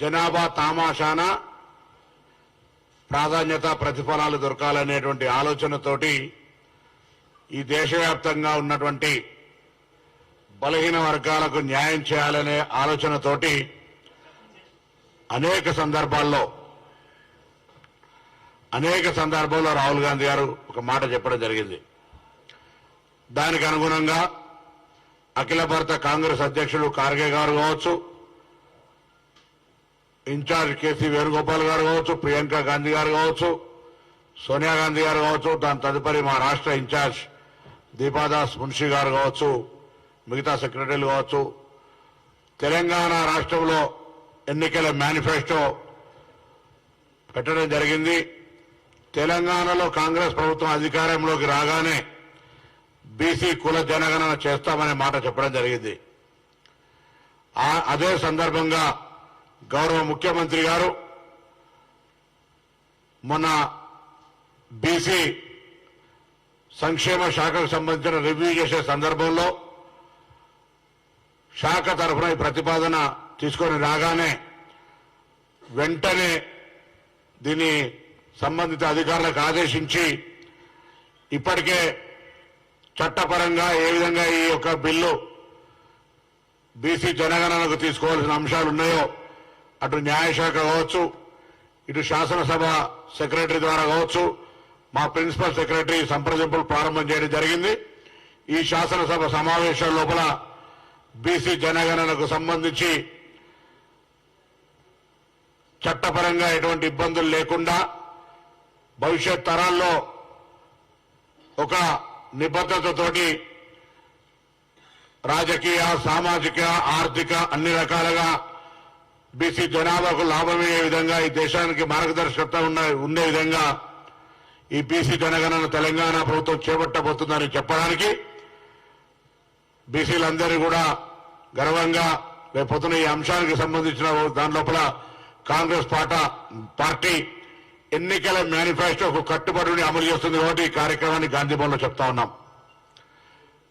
జనాభా తామాషాన ప్రాధాన్యత ప్రతిఫలాలు దొరకాలనేటువంటి ఆలోచనతోటి ఈ దేశవ్యాప్తంగా ఉన్నటువంటి బలహీన వర్గాలకు న్యాయం చేయాలనే ఆలోచనతోటి అనేక సందర్భాల్లో అనేక సందర్భాల్లో రాహుల్ గాంధీ గారు ఒక మాట చెప్పడం జరిగింది. దానికి అనుగుణంగా అఖిల భారత కాంగ్రెస్ అధ్యక్షుడు ఖార్గే గారు కావచ్చు ఇన్ఛార్జ్ కేసీ వేణుగోపాల్ గారు కావచ్చు ప్రియాంక గాంధీ గారు కావచ్చు సోనియా గాంధీ గారు కావచ్చు దాని తదుపరి మా రాష్ట్ర ఇన్ఛార్జ్ దీపాదాస్ మున్షి గారు కావచ్చు మిగతా సెక్రటరీలు కావచ్చు. తెలంగాణ రాష్ట్రంలో ఎన్నికల మేనిఫెస్టో పెట్టడం జరిగింది. తెలంగాణలో కాంగ్రెస్ ప్రభుత్వం అధికారంలోకి రాగానే బీసీ కుల జనగణన చేస్తామనే మాట చెప్పడం జరిగింది. ఆ- అదే సందర్భంగా గౌరవ ముఖ్యమంత్రి గారు మొన్న బీసీ సంక్షేమ శాఖకు సంబంధించిన రివ్యూ చేసే సందర్భంలో శాఖ తరఫున ఈ ప్రతిపాదన తీసుకొని రాగానే వెంటనే దీన్ని సంబంధిత అధికారులకు ఆదేశించి ఇప్పటికే చట్టపరంగా ఏ విధంగా ఈ యొక్క బిల్లు బీసీ జనగణనకు తీసుకోవాల్సిన అంశాలు ఉన్నాయో అటు న్యాయశాఖ కావచ్చు ఇటు శాసనసభ సెక్రటరీ ద్వారా కావచ్చు మా ప్రిన్సిపల్ సెక్రటరీ సంప్రదింపులు ప్రారంభం చేయడం జరిగింది. ఈ శాసనసభ సమావేశాల లోపల బీసీ జనగణనకు సంబంధించి చట్టపరంగా ఎటువంటి ఇబ్బందులు లేకుండా భవిష్యత్ తరాల్లో ఒక నిబద్ధతతోటి రాజకీయ సామాజిక ఆర్థిక అన్ని రకాలుగా బీసీ జనాభాకు లాభమయ్యే విధంగా ఈ దేశానికి మార్గదర్శకత్వం ఉన్న ఉండే విధంగా ఈ బీసీ జనగణన తెలంగాణ ప్రభుత్వం చేపట్టబోతుందని చెప్పడానికి బీసీలందరూ కూడా గర్వంగా రేపొద్దున ఈ అంశానికి సంబంధించిన దాని లోపల కాంగ్రెస్ పాట పార్టీ ఎన్నికల మేనిఫెస్టోకు కట్టుబడిని అమలు చేస్తుంది కాబట్టి ఈ కార్యక్రమాన్ని గాంధీభవన్లో చెప్తా ఉన్నాం.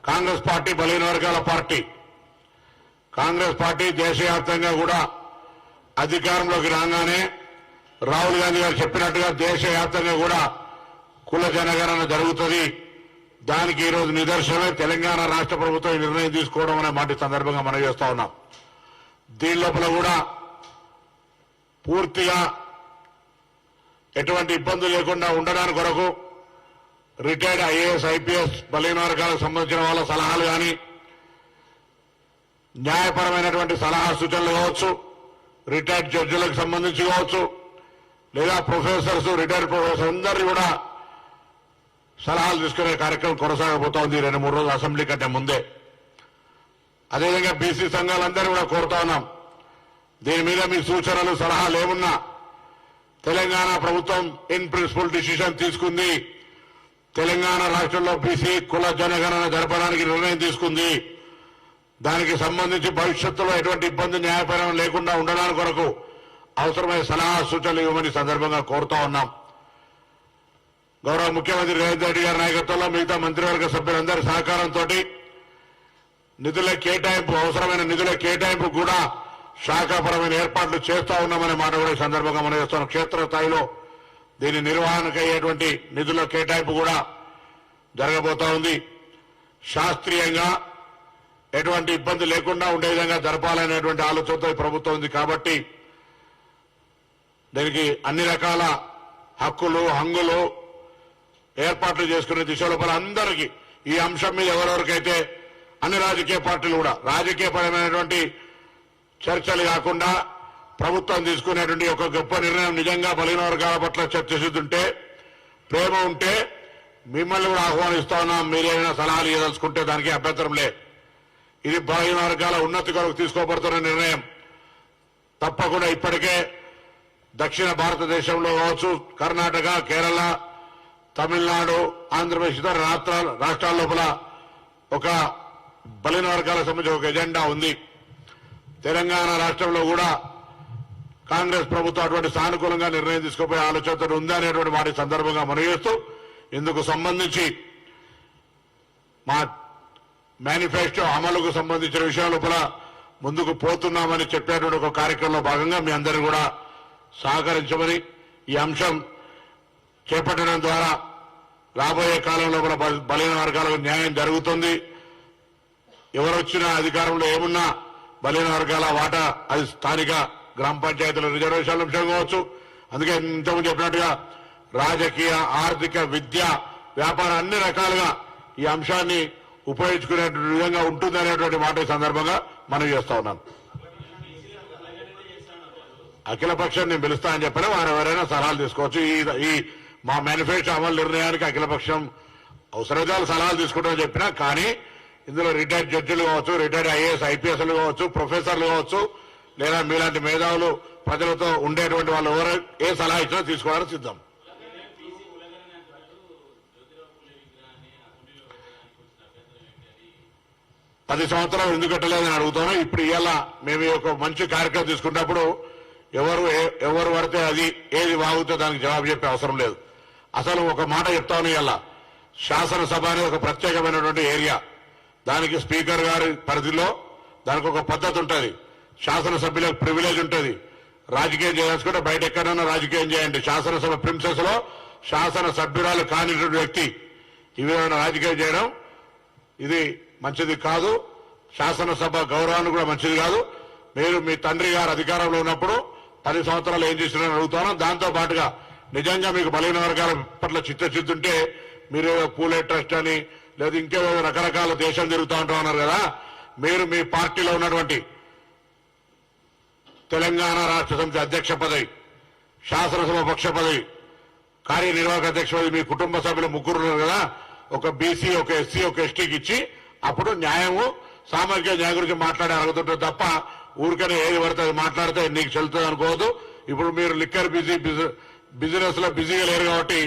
కాంగ్రెస్ పార్టీ బలహీన వర్గాల పార్టీ. కాంగ్రెస్ పార్టీ దేశవ్యాప్తంగా కూడా అధికారంలోకి రాగానే రాహుల్ గాంధీ గారు చెప్పినట్టుగా దేశవ్యాప్తంగా కూడా కుల జనగణన జరుగుతుంది. దానికి ఈరోజు నిదర్శనమే. తెలంగాణ రాష్ట్ర ప్రభుత్వం నిర్ణయం తీసుకోవడం అనే మాట సందర్భంగా మనం చేస్తా ఉన్నాం. దీని లోపల కూడా పూర్తిగా ఎటువంటి ఇబ్బందులు లేకుండా ఉండడానికి కొరకు రిటైర్డ్ ఐఏఎస్ ఐపీఎస్ బలహీన వర్గాలకు సంబంధించిన వాళ్ళ సలహాలు కానీ న్యాయపరమైనటువంటి సలహా సూచనలు కావచ్చు. రిటైర్డ్ జడ్జిలకు సంబంధించి కావచ్చు లేదా ప్రొఫెసర్స్ రిటైర్డ్ ప్రొఫెసర్స్ అందరినీ కూడా సలహాలు తీసుకునే కార్యక్రమం కొనసాగబోతా ఉంది. రెండు మూడు రోజులు అసెంబ్లీ కంటే ముందే. అదేవిధంగా బీసీ సంఘాలందరూ కూడా కోరుతా ఉన్నాం. దీని మీద మీ సూచనలు సలహాలు ఏమున్నా తెలంగాణ ప్రభుత్వం ఇన్ ప్రిన్సిపల్ డిసిషన్ తీసుకుంది. తెలంగాణ రాష్ట్రంలో బీసీ కుల జనగణన జరపడానికి నిర్ణయం తీసుకుంది. దానికి సంబంధించి భవిష్యత్తులో ఎటువంటి ఇబ్బంది న్యాయపరం లేకుండా ఉండడానికి కొరకు అవసరమైన సలహా సూచనలు ఇవ్వమని సందర్భంగా కోరుతా ఉన్నాం. గౌరవ ముఖ్యమంత్రి రేవంత్ రెడ్డి గారి నాయకత్వంలో మిగతా మంత్రివర్గ సభ్యులందరి సహకారంతో నిధుల కేటాయింపు అవసరమైన నిధుల కేటాయింపు కూడా శాఖాపరమైన ఏర్పాట్లు చేస్తా ఉన్నామనే మాట కూడా ఈ సందర్భంగా మనం చేస్తున్నాం. క్షేత్రస్థాయిలో దీని నిర్వహణకు అయ్యేటువంటి నిధుల కేటాయింపు కూడా జరగబోతా ఉంది. శాస్త్రీయంగా ఎటువంటి ఇబ్బంది లేకుండా ఉండే విధంగా జరపాలనేటువంటి ఆలోచనతో ఈ ప్రభుత్వం ఉంది కాబట్టి దీనికి అన్ని రకాల హక్కులు హంగులు ఏర్పాట్లు చేసుకునే దిశలోపల అందరికీ ఈ అంశం మీద ఎవరెవరికైతే అన్ని రాజకీయ పార్టీలు కూడా రాజకీయపరమైనటువంటి చర్చలు కాకుండా ప్రభుత్వం తీసుకునేటువంటి ఒక గొప్ప నిర్ణయం నిజంగా బలహీన వర్గాల పట్ల చర్చిస్తుంటే ప్రేమ ఉంటే మిమ్మల్ని కూడా ఆహ్వానిస్తా ఉన్నాం. మీరేమైనా సలహాలు ఇవ్వదలుచుకుంటే దానికి అభ్యంతరం లేదు. ఇది బలహీన వర్గాల ఉన్నతి కొరకు తీసుకోబడుతున్న నిర్ణయం. తప్పకుండా ఇప్పటికే దక్షిణ భారతదేశంలో కావచ్చు కర్ణాటక కేరళ తమిళనాడు ఆంధ్రప్రదేశ్ ఇతర రాష్ట్రాల రాష్ట్రాల లోపల ఒక బలిన వర్గాలకు సంబంధించి ఒక ఎజెండా ఉంది. తెలంగాణ రాష్ట్రంలో కూడా కాంగ్రెస్ ప్రభుత్వం అటువంటి సానుకూలంగా నిర్ణయం తీసుకోపోయే ఆలోచనతో ఉంది అనేటువంటి వాటి సందర్భంగా మనం ఇందుకు సంబంధించి మా మేనిఫెస్టో అమలుకు సంబంధించిన విషయాల లోపల ముందుకు పోతున్నామని చెప్పేటువంటి ఒక కార్యక్రమంలో భాగంగా మీ అందరూ కూడా సహకరించమని ఈ అంశం చేపట్టడం ద్వారా రాబోయే కాలంలో కూడా బలైన బలహీన వర్గాలకు న్యాయం జరుగుతుంది. ఎవరొచ్చినా అధికారంలో ఏమున్నా బలహీన వర్గాల వాటా అది స్థానిక గ్రామ పంచాయతీల రిజర్వేషన్ల అంశం కావచ్చు. అందుకే ఇంతకుముందు చెప్పినట్టుగా రాజకీయ ఆర్థిక విద్య వ్యాపారం అన్ని రకాలుగా ఈ అంశాన్ని ఉపయోగించుకునే విధంగా ఉంటుందనేటువంటి మాట ఈ సందర్భంగా మనం చేస్తా ఉన్నాను అఖిల పక్షం నేను పిలుస్తా అని చెప్పిన వారు ఎవరైనా సలహాలు తీసుకోవచ్చు. ఈ ఈ మా మేనిఫెస్టో అమలు నిర్ణయానికి అఖిల పక్షం అవసరమైతే సలహాలు తీసుకుంటామని చెప్పినా కానీ ఇందులో రిటైర్డ్ జడ్జిలు కావచ్చు రిటైర్డ్ ఐఏఎస్ ఐపీఎస్లు కావచ్చు ప్రొఫెసర్లు కావచ్చు లేదా మీలాంటి మేధావులు ప్రజలతో ఉండేటువంటి వాళ్ళు ఎవరు ఏ సలహా ఇచ్చినా తీసుకోవడానికి సిద్ధం. పది సంవత్సరాలు ఎందుకు కట్టలేదని అడుగుతాను. ఇప్పుడు ఇలా మేము ఒక మంచి కార్యక్రమం తీసుకున్నప్పుడు ఎవరు ఎవరు పడితే అది ఏది వాగుతో దానికి జవాబు చెప్పే అవసరం లేదు. అసలు ఒక మాట చెప్తాను ఇలా శాసనసభ అనేది ఒక ప్రత్యేకమైనటువంటి ఏరియా. దానికి స్పీకర్ గారి పరిధిలో దానికి ఒక పద్ధతి ఉంటుంది. శాసనసభ్యులకు ప్రివిలేజ్ ఉంటుంది. రాజకీయం చేయాల్సుకుంటే బయట ఎక్కడైనా రాజకీయం చేయండి. శాసనసభ ప్రిన్సెస్లో శాసన సభ్యురాలు కానిటువంటి వ్యక్తి. ఈ విధమైన రాజకీయం చేయడం? ఇది మంచిది కాదు. శాసనసభ గౌరవాన్ని కూడా మంచిది కాదు. మీరు మీ తండ్రి గారు అధికారంలో ఉన్నప్పుడు పది సంవత్సరాలు ఏం చేసినారని అడుగుతాను. దాంతో పాటుగా నిజంగా మీకు బలహీన వర్గాల పట్ల చిత్తశుద్ధి ఉంటే మీరు పూలే ట్రస్ట్ అని లేదా ఇంకేదో రకరకాల దేశం తిరుగుతూ ఉంటాం అన్నారు కదా. మీరు మీ పార్టీలో ఉన్నటువంటి తెలంగాణ రాష్ట్ర సమితి అధ్యక్ష పదవి శాసనసభ పక్ష పదవి కార్యనిర్వాహక అధ్యక్ష పదవి మీ కుటుంబ సభ్యులు ముగ్గురు ఉన్నారు కదా. ఒక బీసీ ఒక ఎస్సీ ఒక ఎస్టీకి ఇచ్చి అప్పుడు న్యాయము సామాజిక న్యాయం గురించి మాట్లాడే అడుగుతుంటే తప్ప ఊరికనే ఏది పడితే అది మాట్లాడితే నీకు చెల్తుంది అనుకోవద్దు. ఇప్పుడు మీరు లిక్కర్ బిజీ బిజినెస్లో బిజీగా లేరు కాబట్టి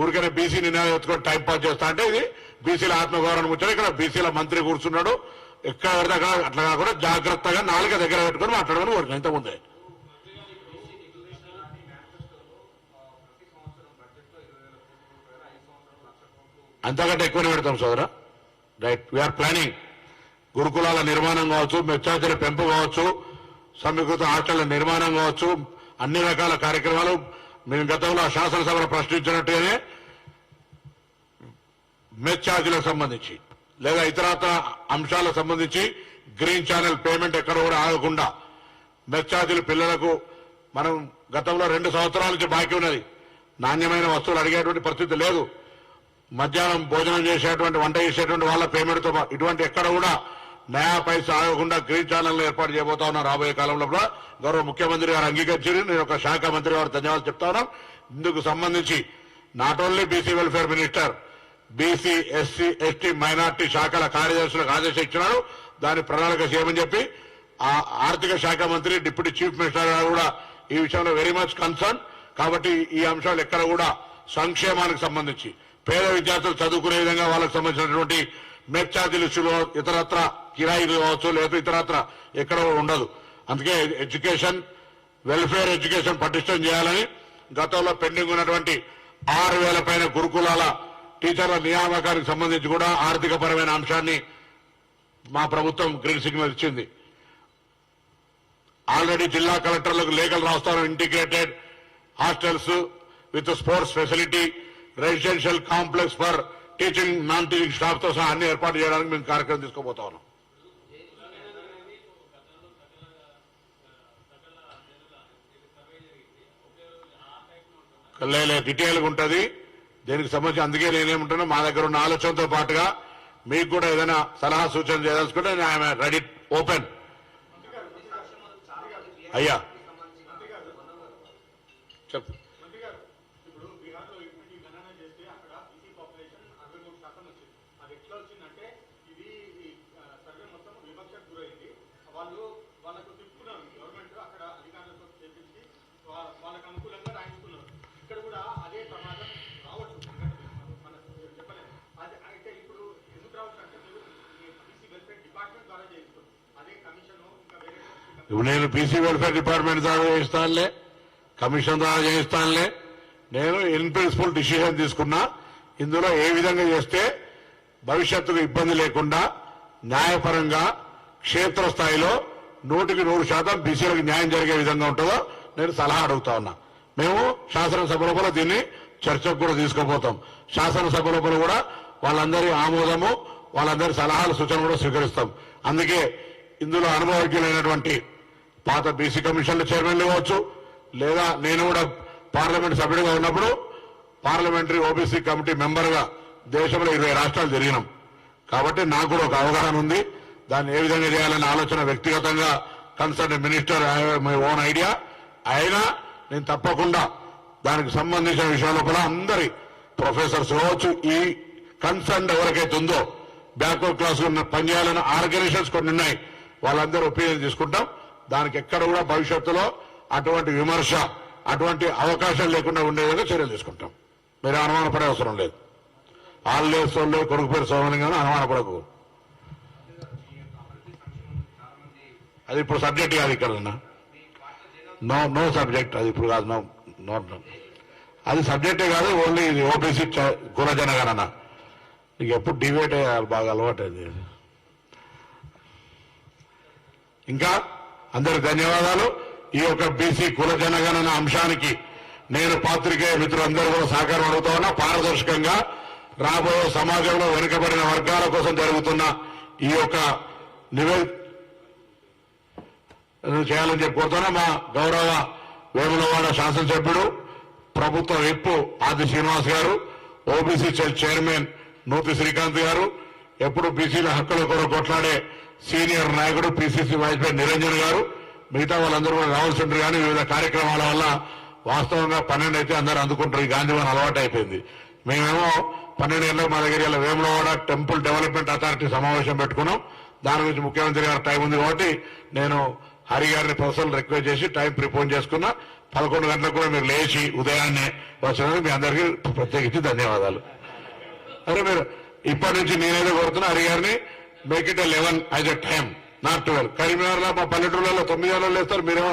ఊరికనే బీసీ నినాదం ఎత్తుకొని టైం పాస్ చేస్తా అంటే ఇది బీసీల ఆత్మగౌరవం వచ్చారు ఇక్కడ బీసీల మంత్రి కూర్చున్నాడు. ఎక్కడ పడితే అక్కడ అట్లా కాకుండా జాగ్రత్తగా నాలుక దగ్గర పెట్టుకొని మాట్లాడమని కోరిక ఇంతకుముందే అంతకంటే ఎక్కువనే పెడతాం సోదరా. రైట్ వీఆర్ ప్లానింగ్ గురుకులాల నిర్మాణం కావచ్చు మెచ్చార్జీల పెంపు కావచ్చు సమీకృత హాస్టళ్ళ నిర్మాణం కావచ్చు అన్ని రకాల కార్యక్రమాలు మేము గతంలో శాసనసభలో ప్రశ్నించినట్టుగానే మెచ్ ఛార్జీలకు సంబంధించి లేదా ఇతరత్ర అంశాలకు సంబంధించి గ్రీన్ ఛానల్ పేమెంట్ ఎక్కడ కూడా ఆగకుండా మెచ్ ఛార్జీలు పిల్లలకు మనం గతంలో రెండు సంవత్సరాల నుంచి బాకీ ఉన్నది. నాణ్యమైన వస్తువులు అడిగేటువంటి పరిస్థితి లేదు. మధ్యాహ్నం భోజనం చేసేటువంటి వంట చేసేటువంటి వాళ్ళ పేమెంట్తో ఇటువంటి ఎక్కడ కూడా నయా పైసా ఆగకుండా గ్రీన్ ఛానల్ ఏర్పాటు చేయబోతా ఉన్నాం రాబోయే కాలంలో కూడా. గౌరవ ముఖ్యమంత్రి గారు అంగీకరించారు. నేను ఒక శాఖ మంత్రి గారు ధన్యవాదాలు చెప్తా ఉన్నాం. ఇందుకు సంబంధించి not only BC welfare minister BC SC ST minority శాఖల కార్యదర్శులకు ఆదేశం దాని ప్రణాళిక చేయమని చెప్పి ఆ ఆర్థిక శాఖ మంత్రి డిప్యూటీ చీఫ్ మినిస్టర్ గారు కూడా ఈ విషయంలో వెరీ మచ్ కన్సర్న్. కాబట్టి ఈ అంశాలు ఎక్కడ కూడా సంక్షేమానికి సంబంధించి పేద విద్యార్థులు చదువుకునే విధంగా వాళ్ళకి సంబంధించినటువంటి మెట్ ఛార్జీలు ఇతరత్ర కిరాయిలు కావచ్చు లేదా ఇతరత్ర ఎక్కడ ఉండదు. అందుకే ఎడ్యుకేషన్ వెల్ఫేర్ ఎడ్యుకేషన్ పటిష్టం చేయాలని గతంలో పెండింగ్ ఉన్నటువంటి ఆరు వేల పైన గురుకులాల టీచర్ల నియామకానికి సంబంధించి కూడా ఆర్థిక పరమైన అంశాన్ని మా ప్రభుత్వం గ్రీన్ సిగ్నల్ ఇచ్చింది. ఆల్రెడీ జిల్లా కలెక్టర్లకు లేఖలు రాస్తాను integrated hostels with sports facility residential complex for teaching non teaching స్టాఫ్తో సహా అన్ని ఏర్పాటు చేయడానికి మేము కార్యక్రమం తీసుకోబోతా ఉన్నాం. లేదు డీటెయిల్గా ఉంటుంది. దీనికి సంబంధించి అందుకే నేనేమంటున్నా మా దగ్గర ఉన్న ఆలోచనతో పాటుగా మీకు కూడా ఏదైనా సలహా సూచన చేయదలుచుకుంటే ఐఎమ్ రెడీ ఓపెన్. అయ్యా. చెప్పు మంత్రి గారు ఇప్పుడు బీహార్లో ఇటువంటి గణన చేస్తే అక్కడ బీసీ పాపులేషన్ అరవై మూడు శాతం వచ్చింది అది ఎట్లా వచ్చిందంటే ఇది ఈ, ఆ, సర్వే మొత్తం వివక్షకు గురైంది వాళ్ళు వాళ్ళకు తిప్పుకున్నారు గవర్నమెంట్ అక్కడ అధికారులతో చేపించి వా- వాళ్ళకు అనుకూలంగా రాయించుకున్నారు ఇక్కడ కూడా అదే ప్రమాదం రావచ్చు ఎందుకంటే మనం- మనం చెప్పలేము అది అయితే ఇప్పుడు ఎందుకు రావచ్చు అంటే మీరు బీసీ వెల్ఫేర్ డిపార్ట్మెంట్ ద్వారా చేయించుకోండి అదే కమిషన్ ఇంకా వేరే ఇంకా ఇప్పుడు నేను బీసీ వెల్ఫేర్ డిపార్ట్మెంట్ ద్వారా చేయిస్తానులే కమిషన్ ద్వారా చేయిస్తానులే. నేను ఇన్ ప్రిన్సిపల్ డిసిషన్ తీసుకున్నా. ఇందులో ఏ విధంగా చేస్తే భవిష్యత్తుకు ఇబ్బంది లేకుండా న్యాయపరంగా క్షేత్రస్థాయిలో నూటికి నూరు శాతం బీసీలకు న్యాయం జరిగే విధంగా ఉంటుందో నేను సలహా అడుగుతా ఉన్నా. మేము శాసనసభ లోపల దీన్ని చర్చకు కూడా తీసుకుపోతాం. శాసనసభ లోపల కూడా వాళ్ళందరి ఆమోదము వాళ్ళందరి సలహాలు సూచనలు కూడా స్వీకరిస్తాం. అందుకే ఇందులో అనుభవజ్ఞులైనటువంటి పాత బీసీ కమిషన్ల చైర్మన్ కావచ్చు లేదా నేను కూడా పార్లమెంట్ సభ్యుడిగా ఉన్నప్పుడు పార్లమెంటరీ ఓబీసీ కమిటీ మెంబర్గా దేశంలో ఇరవై రాష్ట్రాలు జరిగినాం. కాబట్టి నాకు కూడా ఒక అవగాహన ఉంది. దాన్ని ఏ విధంగా చేయాలనే ఆలోచన వ్యక్తిగతంగా concern minister my own idea. అయినా నేను తప్పకుండా దానికి సంబంధించిన విషయంలో కూడా అందరి ప్రొఫెసర్స్ కావచ్చు ఈ కన్సర్న్ ఎవరికైతే ఉందో బ్యాక్వర్డ్ క్లాస్ ఉన్న పనిచేయాలని ఆర్గనైజేషన్స్ కొన్ని ఉన్నాయి వాళ్ళందరూ ఒపీనియన్ తీసుకుంటాం. దానికి ఎక్కడ కూడా భవిష్యత్తులో అటువంటి విమర్శ అటువంటి అవకాశం లేకుండా ఉండే విధంగా చర్యలు తీసుకుంటాం. మీరు అనుమానపడే అవసరం లేదు. ఆళ్ళేశ్వరులు సోళ్ళే కొడుకు పేరు సోమని కానీ అనుమానపడకు అది ఇప్పుడు సబ్జెక్ట్ కాదు ఇక్కడ నో నో సబ్జెక్ట్ అది ఇప్పుడు కాదు నో నో అది సబ్జెక్టే కాదు ఓన్లీ ఇది ఓబీసీ కుల జనగణన నీకు ఎప్పుడు డిబేట్ అయ్యాలి బాగా అలవాటు అది ఇంకా అందరు ధన్యవాదాలు. ఈ యొక్క బీసీ కుల జనగణన అంశానికి నేను పాత్రికేయ మిత్రులందరూ కూడా సహకారం అడుగుతా ఉన్నా. పారదర్శకంగా రాబోయే సమాజంలో వెనుకబడిన వర్గాల కోసం జరుగుతున్న ఈ యొక్క నివేదిక చేయాలని చెప్పి కోరుతున్నా. మా గౌరవ వేములవాడ శాసనసభ్యుడు ప్రభుత్వ విప్పు ఆది శ్రీనివాస్ గారు ఓబీసీ చైర్మన్ నూతి శ్రీకాంత్ గారు ఎప్పుడు బీసీల హక్కుల కొరకు కొట్లాడే సీనియర్ నాయకుడు PCC vice president Niranjan garu మిగతా వాళ్ళందరూ కూడా రావాల్సి ఉంటారు కానీ వివిధ కార్యక్రమాల వల్ల వాస్తవంగా పన్నెండు అయితే అందరూ అందుకుంటారు. ఈ గాంధీవన్ అలవాటు అయిపోయింది. మేమేమో పన్నెండు ఏళ్ళకి మా దగ్గర ఇలా వేములవాడ టెంపుల్ డెవలప్మెంట్ అథారిటీ సమావేశం పెట్టుకున్నాం. దాని గురించి ముఖ్యమంత్రి గారు టైం ఉంది కాబట్టి నేను హరి గారిని పర్సనల్ రిక్వెస్ట్ చేసి టైం ప్రిపోన్ చేసుకున్నా. పదకొండు గంటలకు కూడా మీరు లేచి ఉదయాన్నే వచ్చినందుకు మీ అందరికీ ప్రత్యేకించి ధన్యవాదాలు. అరే మీరు ఇప్పటి నుంచి నేనేదో కోరుతున్నా హరి గారిని make it eleven as a time not twelve కరీంనగర్లో మా పల్లెటూళ్ళలో తొమ్మిది వేలలో లేస్తారు. మీరేమో